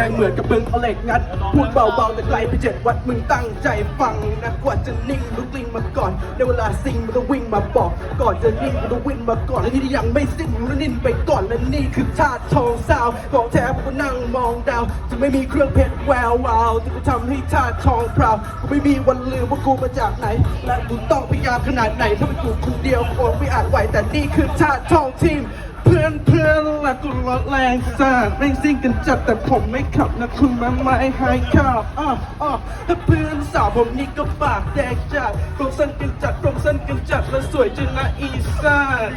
รงเหมือนกับมึงเอาเหล็กงัดพูดเบาๆแต่ไกลไปเจ็ดวัดมึงตั้งใจฟังนะกว่าจะนิ่งลุกลิงมาก่อนในเวลาซิงมันต้องวิ่งมาบอก ก่อนจะนิ่งมันต้องวิ่งมาก่อนและที่ยังไม่สิ้นมันนิ่งไปก่อนและนี่คือชาติทองสาวของแท้ผมก็นั่งมองดาวจะไม่มีเครื่องเพชรแวววาวจะไปทำให้ชาติทองพราวกูไม่มีวันลืมว่ากูมาจากไหน และกูต้องพยายามขนาดไหนถ้าเป็นกูคนเดียวคงไม่อาจไหวแต่นี่คือชาติทองทีม เพื่อนเพื่อนและกูรถแรงสาดแม่งซิ่งกันจัดแต่ผมไม่ขับนะคุณมาไม่ให้ขับอ้ออ้อถ้าเพื่อนสาวผมนี่ก็ปากแดกจัดตรงเส้นกันจัดตรงเส้นกันจัดและสวยจนนะอีสาน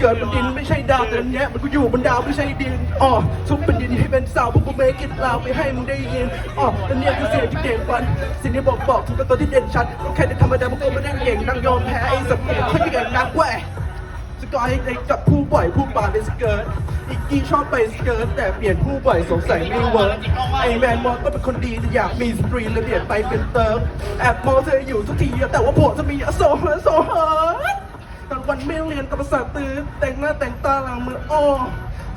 เกิดบนดินไม่ใช่ดาวแต่เนี้ยมันกูอยู่บนดาวไม่ใช่ดินอ๋อทุบเป็นดินให้เป็นสาวพวกกูเมกิดลาวไปให้มึงได้ยินอ๋อแต่เนี่ยคือเสียงที่เด่นวันสิ่งที่บอกบอกทุกตัวที่เด่นชัดก็แค่ได้ธรรมดาพวกกูไม่ได้เก่งนั่งยอมแพ้ไอ้สับเปลี่ยนเขาจะเก่งนักเว้ย สกอยไอ้กับผู้บ่อยผู้ปาเป็นสเกิร์ตอีกกี้ชอบไปสเกิร์ตแต่เปลี่ยนผู้บ่อยสงสัยไม่เวิร์กไอ้แมนมองก็เป็นคนดีแต่อยากมีสตรีเลยเปลี่ยนไปเป็นเติร์กแอบมองเธออยู่ทุกทีแต่ว่าโผมจะมีอโซเฮอโซเฮตอนวันไม่เรียนกับภาษาตื่นแต่งหน้าแต่งตาหลังมืออ้อ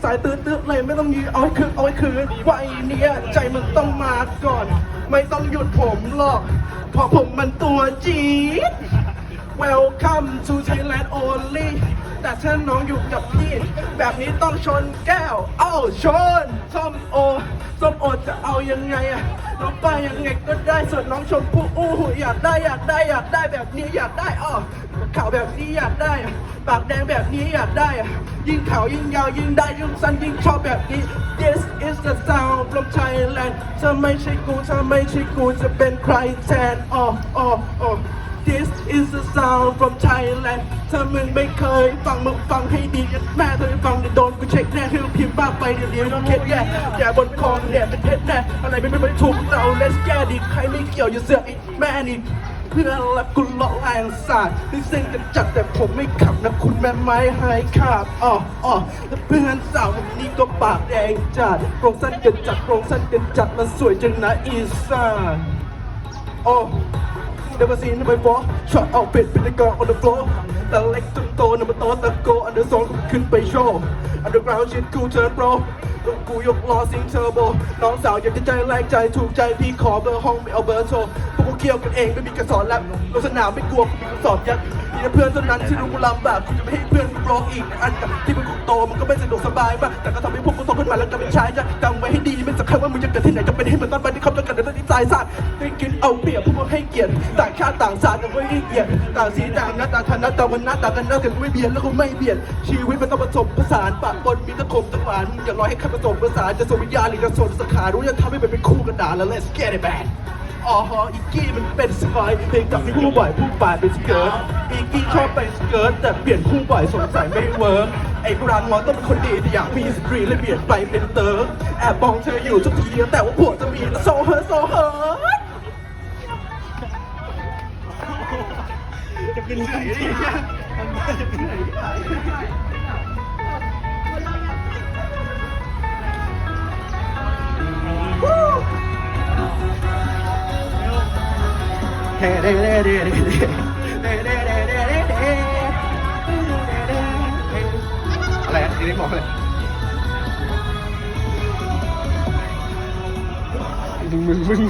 สายตื้อตื้อเลยไม่ต้องยืนเอาให้คืนเอาให้คืนวัยเนี้ยใจมันต้องมาก่อน ไม่ต้องหยุดผมหรอกเพราะผมมันตัวจี๊ด Welcome to Thailand only แต่ถ้าน้องอยู่กับพี่ แบบนี้ต้องชนแก้ว เอ้าชนส้มโอส้มโอจะเอายังไงอะน้องไปยังไงก็ได้ส่วนน้องชมพู่อู้หูอยากได้อยากได้อยากได้แบบนี้อยากได้อ้อขาวแบบนี้อยากได้ ปากแดงแบบนี้อยากได้ ยิ่งขาวยิ่งยาวยิ่งได้ยิ่งสั้นยิ่งชอบแบบนี้ This is the sound from Thailand ถ้าไม่ใช่กูถ้าไม่ใช่กูจะเป็นใครแทนอ๋ออ๋ออ๋อ This is the sound from Thailand ถ้ามึงไม่เคยฟังมึงฟังให้ดีกันแม่เธอฟังเดี๋ยวโดนกูเช็คแน่คือพิมพ์บ้าไปเดี๋ยวเดี๋ยวต้องเข็ดแย่แย่บนคอเนี่ยเป็นเพชรแน่อะไรไม่ไม่ถูกเรา let's get it ใครไม่เกี่ยวอย่าเสือกไอ้แม่นี่เพื่อนละกูเลาะแรงสาดนี่เส้นกันจัดแต่ผมไม่ขับนะคุณแม่ไม้ให้ขับอ๋ออ๋อแล้วเพื่อนสาวคนนี้ก็ปากแดงจัดโครงสั้นกันจัดโครงสั้นกันจัดมันสวยจังนะอีสานอ๋อ Never seen it before Shot out pit เป็น the girl on the floor แต่เล็กจนโตนำมาโตตะโกอันเดอร์โซนขึ้นไปโชว์ Underground shit cool turn pro ตัวกูยกล้อซิงเทอร์โบ น้องสาวอยากจะใจแรงใจถูกใจพี่ขอเบอร์ห้องไม่เอาเบอร์โทรพวกกูเคี่ยวกันเองไม่มีกระสอนแล้วลงสนามไม่กลัวกูมีกระสอบยัดมีแต่เพื่อนเท่านั้นที่รู้กูลำบากกูจะไม่ให้เพื่อนกูร้องอีกอันกับที่มึงกูโตมันก็ไม่สะดวกสบายป่ะแต่ก็ทำให้พวกกูโตขึ้นมาแล้วก็เป็นชายจะจำไว้ให้ดีไม่สำคัญว่ามึงจะเกิดที่ไหนจะเป็นให้เหมือนตอนไปที่เขาจะ กิดในที่ตายสัตว์ไม่กินเอาเปรียบพวกมึงให้เกียรติต่างชาติต่างศาสตร์ไม่ให้เกียรติต่างสีต่างหน้าต่างฐานะต่างวันน้าต่างกันน้ากันไม่เบียดแล้วกูไม่เบียด ชีวิตมันต้องผสมผสานปะปนมีตะขมตะหวานอย่ารอยให้ใครผสมผสานจะส่งวิญญาณหรือจะส่งสาขารู้จะทำให้มันเป็นคู่กันดาแล้ว let's get it back อ๋อฮะอีกกี้มันเป็นสกอยเพลงกับมีผู้บ่อยผู้ป่าเป็นสเกิร์ตอีกกี้ชอบไปสเกิร์ตแต่เปลี่ยนคู่บ่อยสงสัยไม่เวิร์ก ไอ้กรางวอต้องเป็นคนดีแต่อยากมีสตรีเลยเปลี่ยนไปเป็นเติร์แอบมองเธออยู่ทุกทีแต่ว่าผัวจะมีโซเฮอร์โซเฮอร์จะเป็นไหนเนี่ยมันจะเป็นไหนเฮ้เด้เด้เด้เด้เด้เด้ อะไรอะนี่บอกเลยมึงมึงมึง